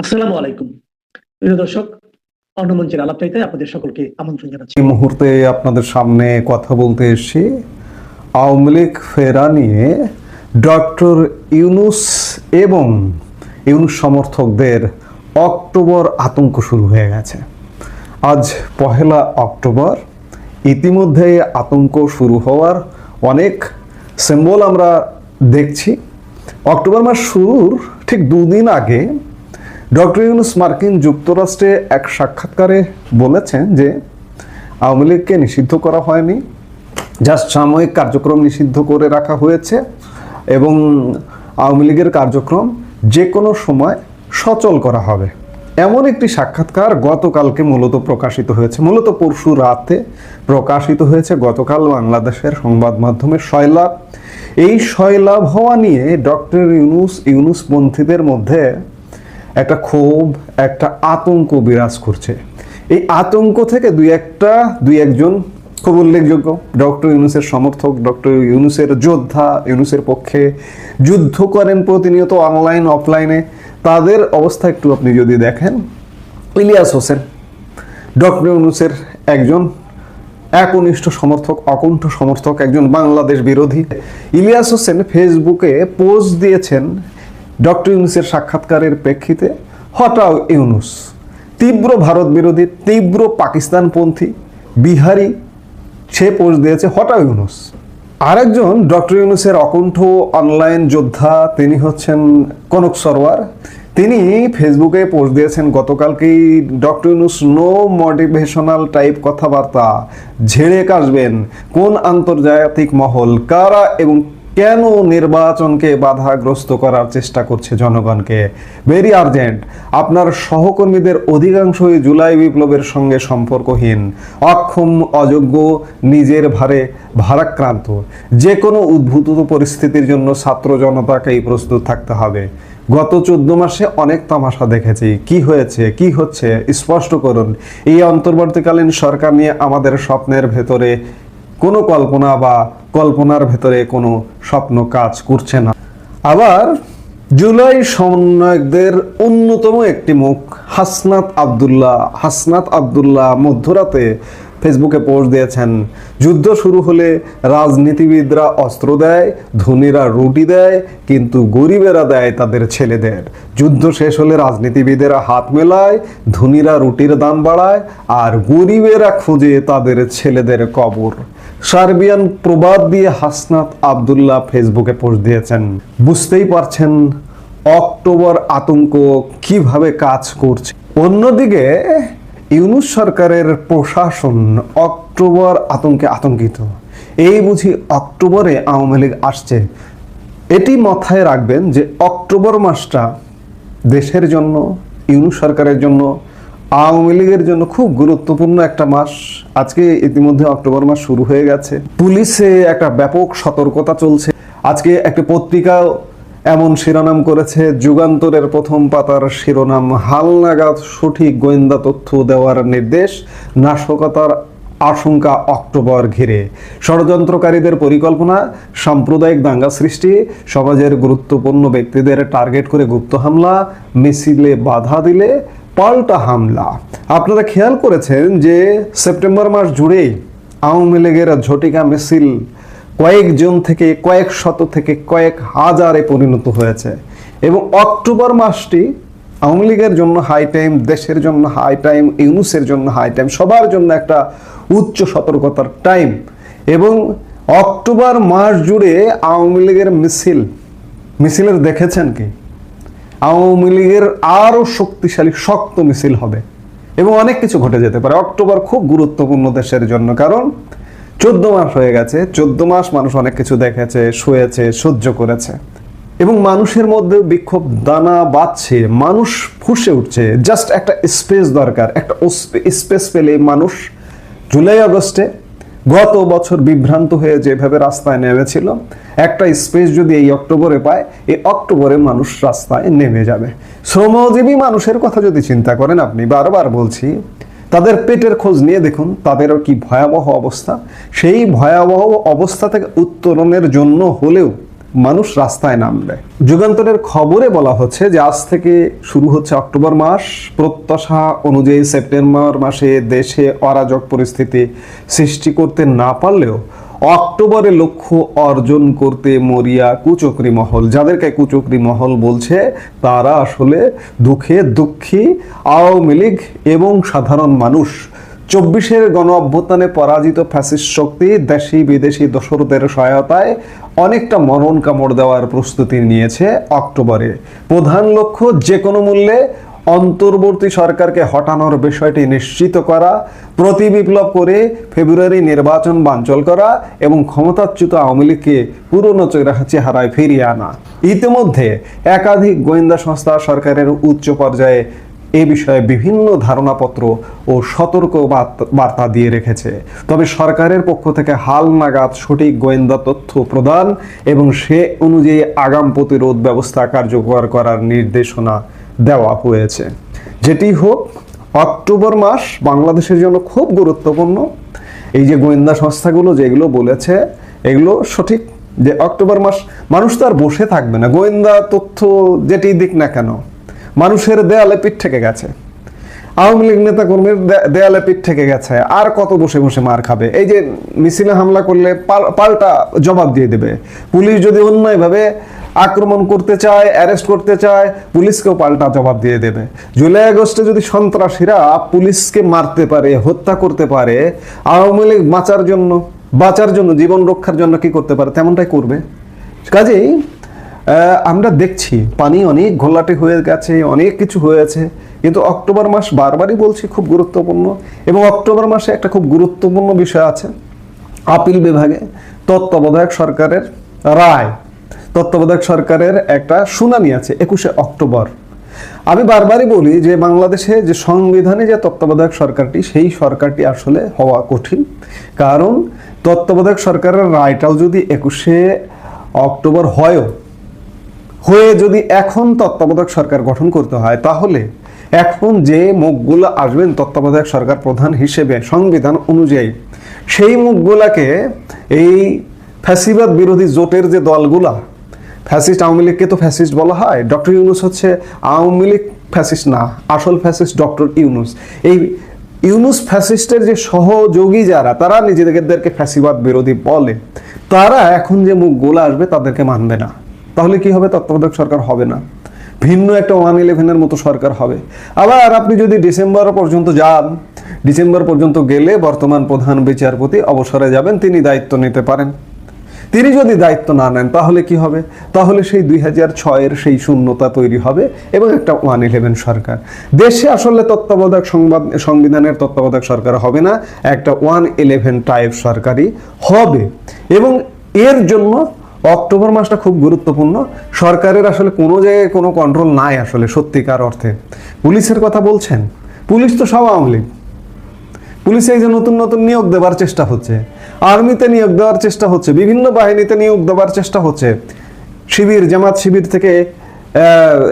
আসসালামু আলাইকুম। প্রিয় দর্শক অন্নমঞ্চের আলাপ চাইতে আপনাদের সকলকে আমন্ত্রণ জানাচ্ছি। এই মুহূর্তে আপনাদের সামনে কথা বলতে এসেছি আওয়ামী লীগ ফেরা নিয়ে ডক্টর ইউনুস এবং ইউনুস সমর্থকদের অক্টোবর আতঙ্ক শুরু হয়ে গেছে। আজ পহেলা অক্টোবর ইতিমধ্যে আতঙ্ক শুরু হওয়ার অনেক সিম্বল আমরা দেখছি। অক্টোবর মাস শুরুর ঠিক দুদিন আগে ডক্টর ইউনুস মার্কিন যুক্তরাষ্ট্রে এক সাক্ষাৎকারে বলেছেন যে আওয়ামী লীগকে নিষিদ্ধ করা হয়নি, জাস্ট সাময়িক কার্যক্রম নিষিদ্ধ করে রাখা হয়েছে এবং আওয়ামী লীগের কার্যক্রম যে কোনো সময় সচল করা হবে। এমন একটি সাক্ষাৎকার গতকালকে মূলত প্রকাশিত হয়েছে। মূলত পরশু রাতে প্রকাশিত হয়েছে। গতকাল বাংলাদেশের সংবাদ মাধ্যমে সয়লাভ এই সয়লাভ হওয়া নিয়ে ডক্টর ইউনুস ইউনুসপন্থীদের মধ্যে একটা ক্ষোভ, একটা আতঙ্ক বিরাজ করছে। এই আতঙ্ক থেকে দুই একটা, দুই একজন খুব উল্লেখযোগ্য, ডক্টর ইউনুসের সমর্থক, ডক্টর ইউনুসের যোদ্ধা, ইউনুসের পক্ষে যুদ্ধ করেন প্রতিনিয়ত অনলাইন অফলাইনে তাদের অবস্থা একটু আপনি যদি দেখেন, ইলিয়াস হোসেন, ডক্টর ইউনুসের একজন একনিষ্ঠ সমর্থক, অকুণ্ঠ সমর্থক, একজন বাংলাদেশ বিরোধী। ইলিয়াস হোসেন ফেসবুকে পোস্ট দিয়েছেন ডক্টর ইউনুসের সাক্ষাৎকারের প্রেক্ষিতে হটাও ইউনুস। তীব্র ভারত বিরোধী, তীব্র পাকিস্তানপন্থী, বিহারি সে পোস্ট দিয়েছে হটাও ইউনুস। আরেকজন ডক্টর ইউনুসের অকণ্ঠ অনলাইন যোদ্ধা, তিনি হচ্ছেন কনক সরওয়ার তিনি ফেসবুকে পোস্ট দিয়েছেন, গতকালকেই doctor Yunus no motivational type কথাবার্তা, ঝেড়ে কাশবেন। কোন আন্তর্জাতিক মহল, কারা এবং কেন নির্বাচনকে বাধাগ্রস্ত করার চেষ্টা করছে জনগণকে? ভেরি আর্জেন্ট আপনার সহকর্মীদের অধিকাংশই জুলাই বিপ্লবের সঙ্গে সম্পর্কহীন। অক্ষম, অযোগ্য, নিজের ভারে ভারাক্রান্ত। যে কোনো উদ্ভূত পরিস্থিতির জন্য ছাত্র জনতাকেই প্রস্তুত থাকতে হবে। গত চোদ্দ মাসে অনেক তামাশা দেখেছি। কি হয়েছে? কি হচ্ছে? স্পষ্ট করুন। এই অন্তর্বর্তীকালীন সরকার নিয়ে আমাদের স্বপ্নের ভেতরে কোনো কল্পনা বা কল্পনার ভেতরে কোনো স্বপ্ন কাজ করছে না। আবার জুলাই সমন্বয়কদের অন্যতম একটি মুখ, হাসনাত আবদুল্লাহ। হাসনাত আবদুল্লাহ মধ্যরাতে ফেসবুকে পোস্ট দিয়েছেন, যুদ্ধ শুরু হলে রাজনীতিবিদরা অস্ত্র দেয়, ধনীরা রুটি দেয়, কিন্তু গরিবেরা দেয় তাদের ছেলেদের। যুদ্ধ শেষ হলে রাজনীতিবিদেরা হাত মেলায়, ধনীরা রুটির দাম বাড়ায়, আর গরিবেরা খুঁজে তাদের ছেলেদের কবর। সার্বিয়ান প্রবাদ দিয়ে হাসনাত আবদুল্লাহ ফেসবুকে পোস্ট দিয়েছেন। বুঝতেই পারছেন অক্টোবর আতঙ্ক কীভাবে কাজ করছে। অন্যদিকে ইউনুস সরকারের প্রশাসন অক্টোবর আতঙ্কে আতঙ্কিত। এই বুঝি অক্টোবরে আওয়ামী লীগ আসছে। এটি মাথায় রাখবেন যে অক্টোবর মাসটা দেশের জন্য, ইউনুস সরকারের জন্য আওয়ামী লীগের জন্য খুব গুরুত্বপূর্ণ একটা মাস। আজকে ইতিমধ্যে অক্টোবর মাস শুরু হয়ে গেছে। পুলিশে একটা ব্যাপক সতর্কতা চলছে। আজকে একটা পত্রিকা এমন শিরোনাম করেছে, যুগান্তরের প্রথম পাতার শিরোনাম, হালনাগাদ সঠিক গোয়েন্দা তথ্য দেওয়ার নির্দেশ, নাশকতার আশঙ্কা অক্টোবর ঘিরে। ষড়যন্ত্রকারীদের পরিকল্পনা, সাম্প্রদায়িক দাঙ্গা সৃষ্টি, সমাজের গুরুত্বপূর্ণ ব্যক্তিদের টার্গেট করে গুপ্ত হামলা, মিছিলে বাধা দিলে পাল্টা হামলা। আপনারা খেয়াল করেছেন যে সেপ্টেম্বর মাস জুড়েই আওয়ামী লীগের ঝটিকা মিছিল কয়েকজন থেকে কয়েক শত থেকে কয়েক হাজারে পরিণত হয়েছে এবং অক্টোবর মাসটি আওয়ামী লীগের জন্য হাই টাইম দেশের জন্য হাই টাইম ইউনুসের জন্য হাই টাইম সবার জন্য একটা উচ্চ সতর্কতার টাইম এবং অক্টোবর মাস জুড়ে আওয়ামী লীগের মিছিল, মিছিলের দেখেছেন কি? আওয়ামী লীগের আরও শক্তিশালী শক্ত মিছিল হবে। এবং অনেক কিছু ঘটে যেতে পারে। অক্টোবর খুব গুরুত্বপূর্ণ দেশের জন্য, কারণ চোদ্দ মাস হয়ে গেছে। চোদ্দ মাস মানুষ অনেক কিছু দেখেছে, শুয়েছে, সহ্য করেছে। এবং মানুষের মধ্যে বিক্ষোভ দানা বাঁধছে, মানুষ ফুসে উঠছে। জাস্ট একটা স্পেস দরকার, একটা স্পেস পেলে মানুষ জুলাই আগস্টে গত বছর বিভ্রান্ত হয়ে যেভাবে রাস্তায় নেমেছিল, একটা স্পেস যদি এই অক্টোবরে পায়, এই অক্টোবরে মানুষ রাস্তায় নেমে যাবে। শ্রমজীবী মানুষের কথা যদি চিন্তা করেন আপনি, বারবার বলছি, তাদের পেটের খোঁজ নিয়ে দেখুন, তাদেরও কি ভয়াবহ অবস্থা? সেই ভয়াবহ অবস্থা থেকে উত্তরণের জন্য হলেও মানুষ রাস্তায় নামবে। যুগান্তরের খবরে বলা হচ্ছে যে আজ থেকে শুরু হচ্ছে অক্টোবর মাস। প্রত্যাশা অনুযায়ী সেপ্টেম্বর মাসে দেশে অরাজক পরিস্থিতি সৃষ্টি করতে না পারলেও অক্টোবরে লক্ষ্য অর্জন করতে মরিয়া কুচক্রি মহল। যাদেরকে কুচক্রি মহল বলছে, তারা আসলে দুঃখে দুঃখী, আওয়ামী লীগ এবং সাধারণ মানুষ চব্বিশের গণ অভ্যুত্থানে পরাজিত ফ্যাসিস্ট শক্তি দেশি বিদেশি দোসরদের সহায়তায় অনেকটা মরণ কামড় দেওয়ার প্রস্তুতি নিয়েছে অক্টোবরে। প্রধান লক্ষ্য যে কোনো মূল্যে অন্তর্বর্তী সরকারকে হটানোর বিষয়টি নিশ্চিত করা, প্রতি বিপ্লব করে ফেব্রুয়ারি নির্বাচন বানচল করা এবং ক্ষমতাচ্যুত আওয়ামী লীগকে পুরনো চেহারা- চেহারায় ফিরিয়ে আনা। ইতিমধ্যে একাধিক গোয়েন্দা সংস্থা সরকারের উচ্চ পর্যায়ে এ বিষয়ে বিভিন্ন ধারণাপত্র ও সতর্ক বার্তা- দিয়ে রেখেছে। তবে সরকারের পক্ষ থেকে হাল নাগাদ সঠিক গোয়েন্দা তথ্য প্রদান এবং সে অনুযায়ী আগাম প্রতিরোধ ব্যবস্থা কার্যকর করার নির্দেশনা দেওয়া হয়েছে। যেটি হোক, অক্টোবর মাস বাংলাদেশের জন্য খুব গুরুত্বপূর্ণ। এই যে গোয়েন্দা সংস্থাগুলো যেগুলো বলেছে, এগুলো সঠিক যে অক্টোবর মাস মানুষ তো আর বসে থাকবে না। গোয়েন্দা তথ্য যেটি দিক না কেন মানুষের দেয়ালে পিঠ থেকে গেছে। আওয়ামী লীগ নেতা কর্মীর দেয়ালে পিঠ থেকে গেছে। আর কত বসে বসে মার খাবে? এই যে মিছিলে হামলা করলে পাল- পাল্টা জবাব দিয়ে দেবে। পুলিশ যদি অন্যায়ভাবে আক্রমণ করতে চায়, অ্যারেস্ট করতে চায়, পুলিশকেও পাল্টা জবাব দিয়ে দেবে। জুলাই আগস্টে যদি সন্ত্রাসীরা পুলিশকে মারতে পারে, হত্যা করতে পারে, আওয়ামী লীগ বাঁচার জন্য বাঁচার জন্য, জীবন রক্ষার জন্য কি করতে পারে, তেমনটাই করবে। কাজেই আমরা দেখছি, পানি অনেক ঘোলাটে হয়ে গেছে, অনেক কিছু হয়েছে, কিন্তু অক্টোবর মাস বারবারই বলছি খুব গুরুত্বপূর্ণ এবং অক্টোবর মাসে একটা খুব গুরুত্বপূর্ণ বিষয় আছে, আপিল বিভাগে তত্ত্বাবধায়ক সরকারের রায়। তত্ত্বাবধায়ক সরকারের একটা শুনানি আছে একুশে অক্টোবর। আমি বারবারই বলি যে বাংলাদেশে যে সংবিধানে যে তত্ত্বাবধায়ক সরকারটি, সেই সরকারটি আসলে হওয়া কঠিন। কারণ তত্ত্বাবধায়ক সরকারের রায়টাও যদি একুশে অক্টোবর হয়ও হয়ে যদি এখন তত্ত্বাবধায়ক সরকার গঠন করতে হয়, তাহলে এখন যে মুখগুলো আসবেন তত্ত্বাবধায়ক সরকার প্রধান হিসেবে সংবিধান অনুযায়ী, সেই মুখগুলাকে এই ফ্যাসিবাদ বিরোধী জোটের যে দলগুলা, ফ্যাসিস্ট আওয়ামী লীগকে তো ফ্যাসিস্ট বলা হয়, ডক্টর ইউনুস হচ্ছে আওয়ামী লীগ ফ্যাসিস্ট না, আসল ফ্যাসিস্ট ডক্টর ইউনুস। এই ইউনুস ফ্যাসিস্টের যে সহযোগী যারা, তারা নিজেদেরকে ফ্যাসিবাদ বিরোধী বলে। তারা এখন যে মুখগুলো আসবে, তাদেরকে মানবে না। তাহলে কি হবে? তত্ত্বাবধায়ক সরকার হবে না। ভিন্ন একটা ওয়ান ইলেভেনের মতো সরকার হবে। আবার আপনি যদি ডিসেম্বর পর্যন্ত যান, ডিসেম্বর পর্যন্ত গেলে বর্তমান প্রধান বিচারপতি অবসরে যাবেন, তিনি দায়িত্ব নিতে পারেন। তিনি যদি দায়িত্ব না নেন, তাহলে কি হবে? তাহলে সেই দুই হাজার ছয়ের সেই শূন্যতা তৈরি হবে এবং একটা ওয়ান ইলেভেন সরকার। দেশে আসলে তত্ত্বাবধায়ক সংবাদ, সংবিধানের তত্ত্বাবধায়ক সরকার হবে না, একটা ওয়ান ইলেভেন টাইপ সরকারই হবে। এবং এর জন্য অক্টোবর মাসটা খুব গুরুত্বপূর্ণ। সরকারের আসলে কোনো জায়গায় কোনো কন্ট্রোল নাই আসলে সত্যিকার অর্থে। পুলিশের কথা বলছেন? পুলিশ তো সব আওয়ামী লীগ। পুলিশে এই যে নতুন নতুন নিয়োগ দেওয়ার চেষ্টা হচ্ছে। আর্মিতে নিয়োগ দেওয়ার চেষ্টা হচ্ছে। বিভিন্ন বাহিনীতে নিয়োগ দেওয়ার চেষ্টা হচ্ছে। শিবির, জামাত শিবির থেকে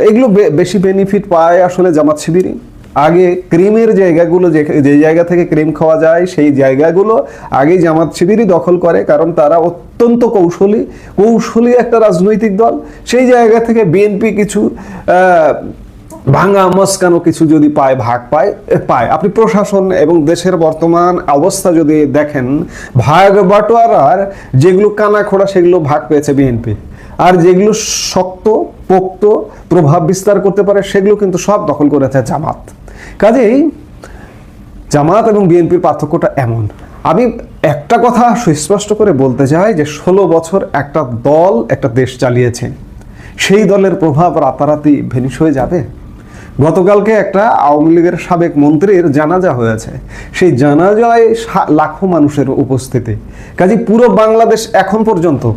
এগুলো বেশি বেনিফিট পায় আসলে জামাত শিবিরই। আগে ক্রিমের জায়গাগুলো যে যে জায়গা থেকে ক্রিম খাওয়া যায়, সেই জায়গাগুলো আগে জামাত শিবিরই দখল করে, কারণ তারা অত্যন্ত কৌশলী কৌশলী একটা রাজনৈতিক দল। সেই জায়গা থেকে বিএনপি কিছু ভাঙা মস্কানো কিছু যদি পায়, ভাগ পায় পায়। আপনি প্রশাসন এবং দেশের বর্তমান অবস্থা যদি দেখেন, ভাগ বাটোয়ারার যেগুলো কানা খোড়া, সেগুলো ভাগ পেয়েছে বিএনপি। আর যেগুলো শক্ত, পোক্ত, প্রভাব বিস্তার করতে পারে, সেগুলো কিন্তু সব দখল করেছে জামাত। কাজেই জামাত এবং বিএনপির পার্থক্যটা এমন। আমি একটা কথা সুস্পষ্ট করে বলতে চাই যে, ষোলো বছর একটা দল, একটা দেশ চালিয়েছে। সেই দলের প্রভাব রাতারাতি ভেনিশ হয়ে যাবে? গতকালকে একটা আওয়ামী লীগের সাবেক মন্ত্রীর জানাজা হয়েছে। সেই জানাজায় লাখো মানুষের উপস্থিতি। কাজে পুরো বাংলাদেশ এখন পর্যন্ত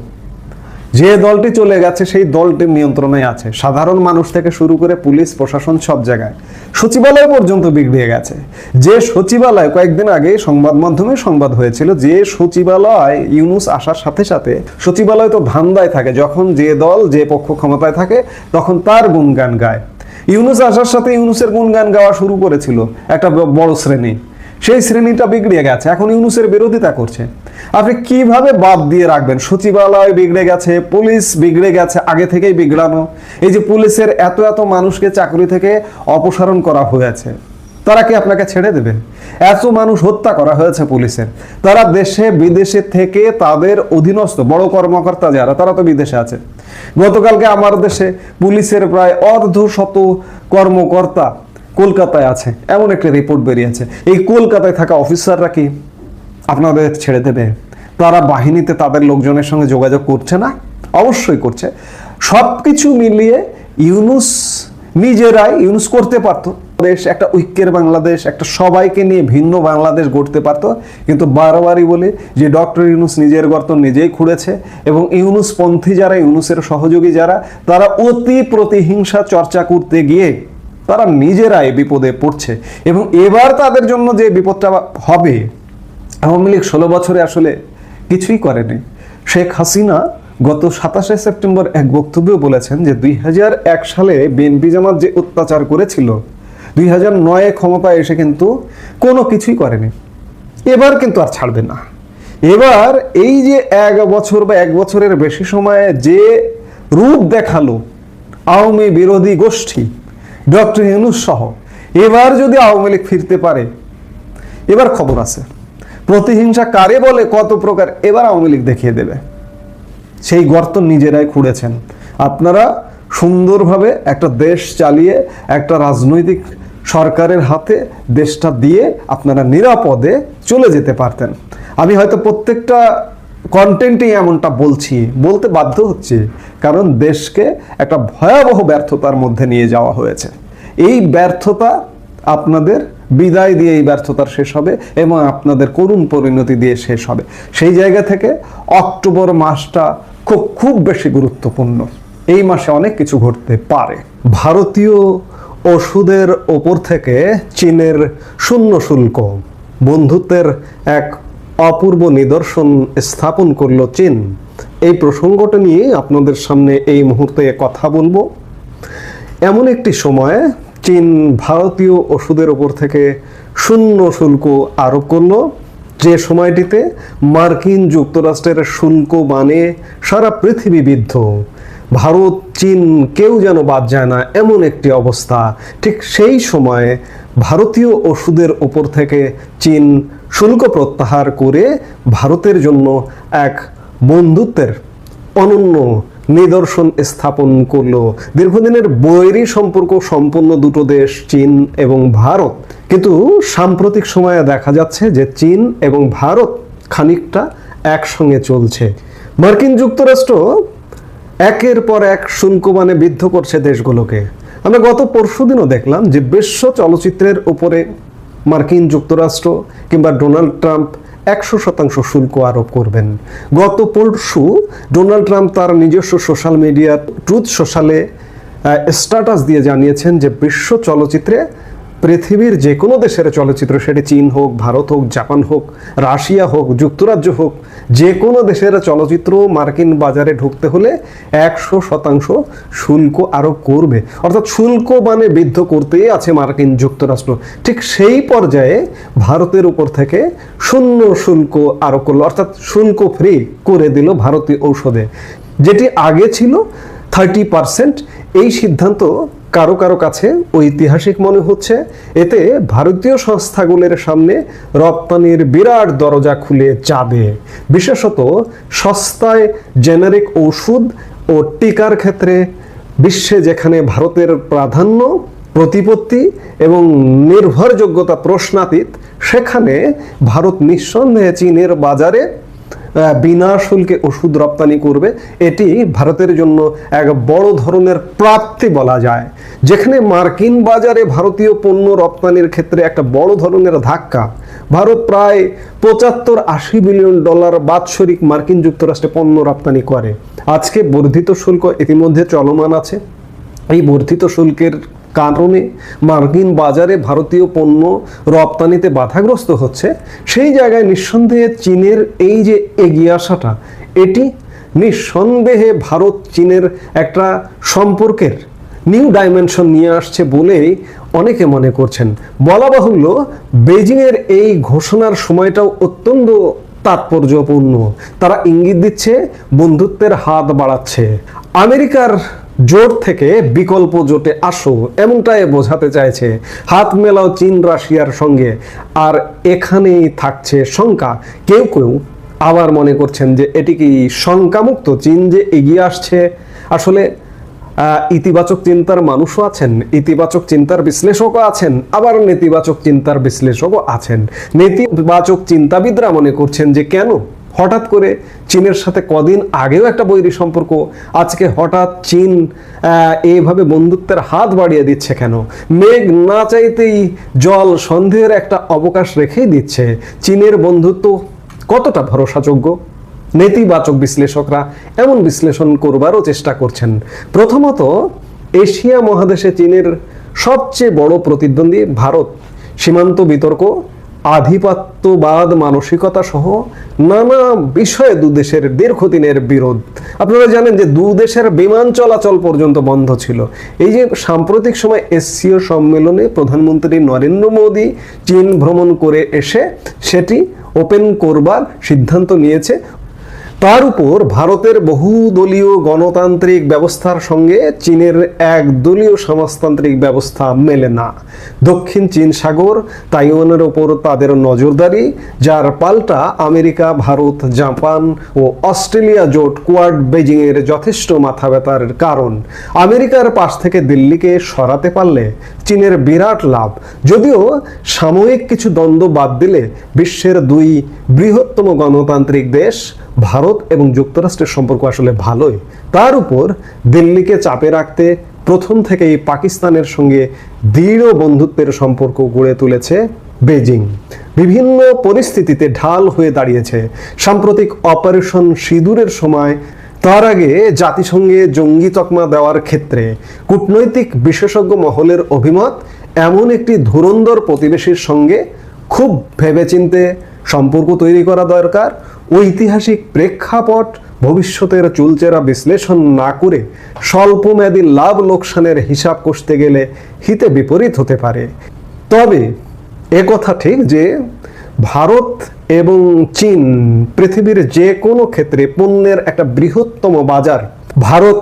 যে দলটি চলে গেছে, সেই দলটির নিয়ন্ত্রণে আছে। সাধারণ মানুষ থেকে শুরু করে পুলিশ, প্রশাসন সব জায়গায়। সচিবালয় পর্যন্ত বিগড়ে গেছে। যে সচিবালয় কয়েকদিন আগে সংবাদ মাধ্যমে সংবাদ হয়েছিল যে সচিবালয় ইউনুস আসার সাথে সাথে সচিবালয় তো ধান্দায় থাকে, যখন যে দল, যে পক্ষ ক্ষমতায় থাকে, তখন তার গুণগান গায়। ইউনুস আসার সাথে ইউনুসের গুণগান গাওয়া শুরু করেছিল একটা বড় শ্রেণি। সেই শ্রেণীটা বিগড়ে গেছে। এখন ইউনুসের বিরোধিতা করছে। আপনি কীভাবে বাদ দিয়ে রাখবেন? সচিবালয় বিগড়ে গেছে, পুলিশ বিগড়ে গেছে, আগে থেকেই বিগড়ানো। এই যে পুলিশের এত এত মানুষকে চাকরি থেকে অপসারণ করা হয়েছে, তারা কি আপনাকে ছেড়ে দেবে? এত মানুষ হত্যা করা হয়েছে পুলিশের। তারা দেশে, বিদেশে থেকে তাদের অধীনস্থ, বড় কর্মকর্তা যারা, তারা তো বিদেশে আছে। গতকালকে আমার দেশে পুলিশের প্রায় অর্ধ শত কর্মকর্তা কলকাতায় আছে, এমন একটা রিপোর্ট বেরিয়েছে। এই কলকাতায় থাকা অফিসাররা কি আপনাদের ছেড়ে দেবে? তারা বাহিনীতে তাদের লোকজনের সঙ্গে যোগাযোগ করছে না? অবশ্যই করছে। সব কিছু মিলিয়ে ইউনুস নিজেরাই, ইউনুস করতে পারতো। দেশ একটা ঐক্যের বাংলাদেশ, একটা সবাইকে নিয়ে ভিন্ন বাংলাদেশ গড়তে পারতো। কিন্তু বারবারই বলে যে ডক্টর ইউনুস নিজের গর্ত নিজেই খুঁড়েছে এবং ইউনুস পন্থী যারা, ইউনুসের সহযোগী যারা, তারা অতি প্রতিহিংসা চর্চা করতে গিয়ে তারা নিজেরাই বিপদে পড়ছে। এবং এবার তাদের জন্য যে বিপদটা হবে, আওয়ামী লীগ ষোলো বছরে আসলে কিছুই করেনি। শেখ হাসিনা গত সাতাশে সেপ্টেম্বর এক বক্তব্যে বলেছেন যে দুই সালে বিএনপি জামাত যে অত্যাচার করেছিল, দুই হাজার নয়ে ক্ষমতায় এসে কিন্তু কোনো কিছুই করেনি। এবার কিন্তু আর ছাড়বে না। এবার এই যে এক বছর বা এক বছরের বেশি সময়ে যে রূপ দেখাল আওয়ামী বিরোধী গোষ্ঠী ডক্টর ইউনুস সহ। এবার যদি আওয়ামী লীগ ফিরতে পারে, এবার খবর আছে। প্রতিহিংসা কারে বলে, কত প্রকার, এবার আওয়ামী লীগ দেখিয়ে দেবে। সেই গর্ত নিজেরাই খুঁড়েছেন। আপনারা সুন্দরভাবে একটা দেশ চালিয়ে, একটা রাজনৈতিক সরকারের হাতে দেশটা দিয়ে আপনারা নিরাপদে চলে যেতে পারতেন। আমি হয়তো প্রত্যেকটা কন্টেন্টেই এমনটা বলছি, বলতে বাধ্য হচ্ছে কারণ দেশকে একটা ভয়াবহ ব্যর্থতার মধ্যে নিয়ে যাওয়া হয়েছে। এই ব্যর্থতা আপনাদের বিদায় দিয়ে এই ব্যর্থতার শেষ হবে এবং আপনাদের করুণ পরিণতি দিয়ে শেষ হবে। সেই জায়গা থেকে অক্টোবর মাসটা খুব খুব বেশি গুরুত্বপূর্ণ। এই মাসে অনেক কিছু ঘটতে পারে। ভারতীয় ওষুধের ওপর থেকে চীনের শূন্য শুল্ক, বন্ধুত্বের এক অপূর্ব নিদর্শন স্থাপন করল চীন। এই প্রসঙ্গটা নিয়ে আপনাদের সামনে এই মুহূর্তে কথা বলব। এমন একটি সময়ে চীন ভারতীয় ওষুধের ওপর থেকে শূন্য শুল্ক আরোপ করল। যে সময়টিতে মার্কিন যুক্তরাষ্ট্রের শুল্ক মানে সারা পৃথিবী বিদ্ধ। ভারত, চীন কেউ যেন বাদ যায় না, এমন একটি অবস্থা। ঠিক সেই সময়ে ভারতীয় ওষুধের ওপর থেকে চীন শুল্ক প্রত্যাহার করে ভারতের জন্য এক বন্ধুত্বের অনন্য নিদর্শন স্থাপন করল। দীর্ঘদিনের বৈরী সম্পর্ক সম্পন্ন দুটো দেশ, চীন এবং ভারত। কিন্তু সাম্প্রতিক সময়ে দেখা যাচ্ছে যে চীন এবং ভারত খানিকটা একসঙ্গে চলছে। মার্কিন যুক্তরাষ্ট্র একের পর এক শুল্ক মানে বিদ্ধ করছে দেশগুলোকে। আমরা গত পরশুদিনও দেখলাম যে বিশ্ব চলচ্চিত্রের উপরে মার্কিন যুক্তরাষ্ট্র কিংবা ডোনাল্ড ট্রাম্প একশো শতাংশ শুল্ক আরোপ করবেন। গত পরশু ডোনাল্ড ট্রাম্প তার নিজস্ব সোশ্যাল মিডিয়া ট্রুথ সোশ্যালে স্ট্যাটাস দিয়ে জানিয়েছেন যে বিশ্ব চলচ্চিত্রে পৃথিবীর যে কোনো দেশের চলচ্চিত্র, সেটি চীন হোক, ভারত হোক, জাপান হোক, রাশিয়া হোক, যুক্তরাজ্য হোক যে কোনো দেশের চলচ্চিত্র মার্কিন বাজারে ঢুকতে হলে একশো শতাংশ শুল্ক আরোপ করবে। অর্থাৎ শুল্ক মানে বিদ্ধ করতেই আছে মার্কিন যুক্তরাষ্ট্র। ঠিক সেই পর্যায়ে ভারতের উপর থেকে শূন্য শুল্ক আরোপ করল, অর্থাৎ শুল্ক ফ্রি করে দিল ভারতীয় ঔষধে। যেটি আগে ছিল থার্টি পার্সেন্ট এই সিদ্ধান্ত কারও কারও কাছে ঐতিহাসিক মনে হচ্ছে। এতে ভারতীয় সংস্থাগুলোর সামনে রপ্তানির বিরাট দরজা খুলে যাবে। বিশেষত সস্তায় জেনারিক ওষুধ ও টিকার ক্ষেত্রে বিশ্বে যেখানে ভারতের প্রাধান্য, প্রতিপত্তি এবং নির্ভরযোগ্যতা প্রশ্নাতীত, সেখানে ভারত নিঃসন্দেহে চীনের বাজারে বিনা শুল্কে ওষুধ রপ্তানি করবে, এটি ভারতের জন্য এক বড় ধরনের প্রাপ্তি বলা যায়। যেখানে মার্কিন বাজারে ভারতীয় পণ্য রপ্তানির ক্ষেত্রে একটা বড় ধরনের ধাক্কা। ভারত প্রায় পঁচাত্তর আশি বিলিয়ন ডলার বাৎসরিক মার্কিন যুক্তরাষ্ট্রে পণ্য রপ্তানি করে। আজকে বর্ধিত শুল্ক ইতিমধ্যে চলমান আছে। এই বর্ধিত শুল্কের কারণে মার্কিন বাজারে ভারতীয় পণ্য রপ্তানিতে বাধাগ্রস্ত হচ্ছে, সেই জায়গায় নিঃসন্দেহে চীনের এই যে এগিয়ে আসাটা, এটি নিঃসন্দেহে ভারত চীনের একটা সম্পর্কের নিউ ডাইমেনশন নিয়ে আসছে বলেই অনেকে মনে করছেন। বলা বাহুল্য বেজিংয়ের এই ঘোষণার সময়টাও অত্যন্ত তাৎপর্যপূর্ণ। তারা ইঙ্গিত দিচ্ছে, বন্ধুত্বের হাত বাড়াচ্ছে। আমেরিকার জোট থেকে বিকল্প জোটে আসো, এমনটাই বোঝাতে চাইছে হাত মেলাও চীন রাশিয়ার সঙ্গে। আর এখানেই থাকছে শঙ্কা। কেউ কেউ আবার মনে করছেন যে এটি কি শঙ্কামুক্ত চীন যে এগিয়ে আসছে? আসলে ইতিবাচক চিন্তার মানুষও আছেন, ইতিবাচক চিন্তার বিশ্লেষকও আছেন, আবার নেতিবাচক চিন্তার বিশ্লেষকও আছেন। নেতিবাচক চিন্তাবিদরা মনে করছেন যে কেন হঠাৎ করে চীনের সাথে কদিন আগেও একটা বৈরী সম্পর্ক। আজকে হঠাৎ চীন এইভাবে বন্ধুত্বের হাত বাড়িয়ে দিচ্ছে কেন? মেঘ না চাইতেই জল সন্দেহের একটা অবকাশ রেখেই দিচ্ছে। চীনের বন্ধুত্ব কতটা ভরসাযোগ্য? নেতিবাচক বিশ্লেষকরা এমন বিশ্লেষণ করবারও চেষ্টা করছেন। প্রথমত, এশিয়া মহাদেশে চীনের সবচেয়ে বড় প্রতিদ্বন্দ্বী ভারত। সীমান্ত বিতর্ক আধিপত্যবাদ মানসিকতা সহ নানা বিষয়ে দুদেশের দীর্ঘদিনের বিরোধ। আপনারা জানেন যে দুদেশের বিমান চলাচল পর্যন্ত বন্ধ ছিল। এই যে সাম্প্রতিক সময় এসসিও সম্মেলনে প্রধানমন্ত্রী নরেন্দ্র মোদী চীন ভ্রমণ করে এসে সেটি ওপেন করবার সিদ্ধান্ত নিয়েছে। তার উপর ভারতের বহুদলীয় গণতান্ত্রিক ব্যবস্থার সঙ্গে চীনের একদলীয় সমাজতান্ত্রিক ব্যবস্থা মেলে না। দক্ষিণ চীন সাগর, তাইওয়ানের ওপর তাদের নজরদারি, যার পাল্টা আমেরিকা, ভারত, জাপান ও অস্ট্রেলিয়া জোট কোয়াড বেজিংয়ের যথেষ্ট মাথা ব্যথার কারণ। আমেরিকার পাশ থেকে দিল্লিকে সরাতে পারলে চীনের বিরাট লাভ। যদিও সাময়িক কিছু দ্বন্দ্ব বাদ দিলে বিশ্বের দুই বৃহত্তম গণতান্ত্রিক দেশ, ভারত এবং যুক্তরাষ্ট্রের সম্পর্ক আসলে ভালোই। তার উপর দিল্লিকে চাপে রাখতে প্রথম থেকেই পাকিস্তানের সঙ্গে দৃঢ় বন্ধুত্বের সম্পর্ক গড়ে তুলেছে বেজিং বিভিন্ন পরিস্থিতিতে ঢাল হয়ে দাঁড়িয়েছে। সাম্প্রতিক অপারেশন সিঁদুরের সময় তার আগে জাতিসংঘে জঙ্গি তকমা দেওয়ার ক্ষেত্রে কূটনৈতিক বিশেষজ্ঞ মহলের অভিমত এমন একটি ধুরন্ধর প্রতিবেশীর সঙ্গে খুব ভেবেচিন্তে সম্পর্ক তৈরি করা দরকার। ঐতিহাসিক প্রেক্ষাপট ভবিষ্যতের চুলচেরা বিশ্লেষণ না করে স্বল্পমেয়াদী লাভ লোকসানের হিসাব কষতে গেলে হিতে বিপরীত হতে পারে। তবে একথা ঠিক যে ভারত এবং চীন পৃথিবীর যে কোনো ক্ষেত্রে পণ্যের একটা বৃহত্তম বাজার ভারত।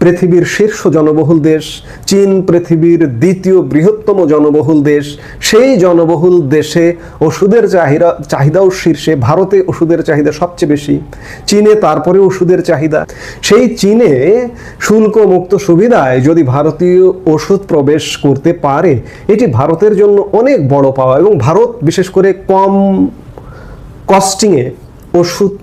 পৃথিবীর শীর্ষ জনবহুল দেশ, চীন পৃথিবীর দ্বিতীয় বৃহত্তম জনবহুল দেশ, সেই জনবহুল দেশে ওষুধের চাহিদা, চাহিদাও শীর্ষে, ভারতে ওষুধের চাহিদা সবচেয়ে বেশি, চীনে তারপরে ওষুধের চাহিদা। সেই চীনে শুল্ক মুক্ত সুবিধায় যদি ভারতীয় ওষুধ প্রবেশ করতে পারে, এটি ভারতের জন্য অনেক বড় পাওয়া এবং ভারত বিশেষ করে কম কস্টিংয়ে ওষুধ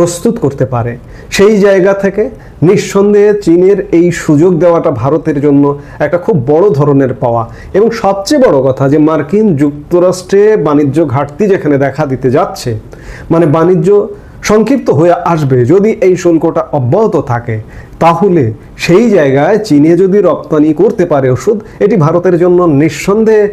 প্রস্তুত করতে পারে। সেই জায়গা থেকে নিঃসন্দেহে চীনের এই সুযোগ দেওয়াটা ভারতের জন্য একটা খুব বড় ধরনের পাওয়া। এবং সবচেয়ে বড় কথা যে মার্কিন যুক্তরাষ্ট্রে বাণিজ্য ঘাটতি যেখানে দেখা দিতে যাচ্ছে মানে বাণিজ্য সংক্ষিপ্ত হয়ে আসবে, যদি এই শুল্কটা অব্যাহত থাকে, তাহলে সেই জায়গায় চীনে যদি রপ্তানি করতে পারে ওষুধ, এটি ভারতের জন্য নিঃসন্দেহে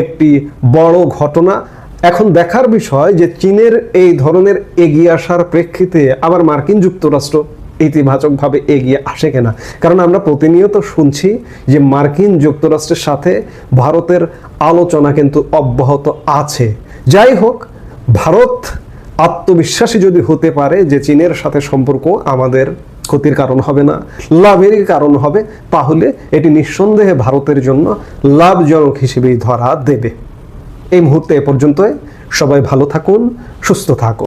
একটি বড় ঘটনা। এখন দেখার বিষয় যে চীনের এই ধরনের এগিয়ে আসার প্রেক্ষিতে আবার মার্কিন যুক্তরাষ্ট্র ইতিবাচকভাবে এগিয়ে আসে কিনা? কারণ আমরা প্রতিনিয়ত শুনছি যে মার্কিন যুক্তরাষ্ট্রের সাথে ভারতের আলোচনা কিন্তু অব্যাহত আছে। যাই হোক, ভারত আত্মবিশ্বাসী যদি হতে পারে যে চীনের সাথে সম্পর্ক আমাদের ক্ষতির কারণ হবে না লাভেরই কারণ হবে, তাহলে এটি নিঃসন্দেহে ভারতের জন্য লাভজনক হিসেবেই ধরা দেবে। এই মুহূর্তে এ পর্যন্তই। সবাই ভালো থাকুন সুস্থ থাকুন।